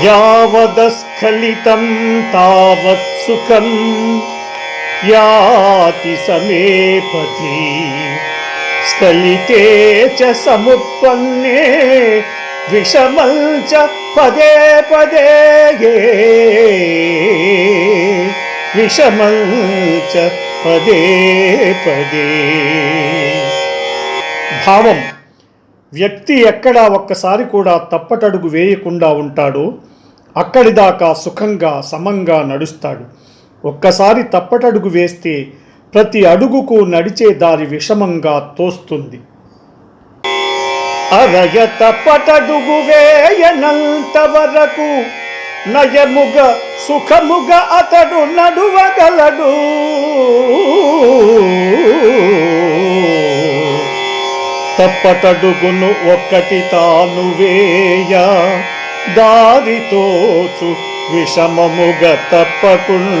यावदस्खलितं तावत् सुखं याति समेपथि स्खलिते च समुत्पन्ने विषमं च पदे पदे ये। विषमं च पदे पदे। भावम्। వ్యక్తి ఎక్కడా ఒక్కసారి కూడా తప్పటడుగు వేయకుండా ఉంటాడో. అక్కడిదాకా సుఖంగా సమంగా నడుస్తాడు. ఒక్కసారి తప్పటడుగు వేస్తే ప్రతి అడుగుకు నడిచే దారి విషమంగా తోస్తుంది. అరయ తప్పటడుగు వేయనంత వరకు నయముగ సుఖముగ అతడు నడువగలడు. తప్పటడుగును ఒక్కటి తాను వేయ. దారితోచు విషమముగ తప్పకుండా.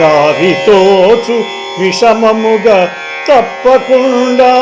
దారితోచు విషమముగ తప్పకుండా.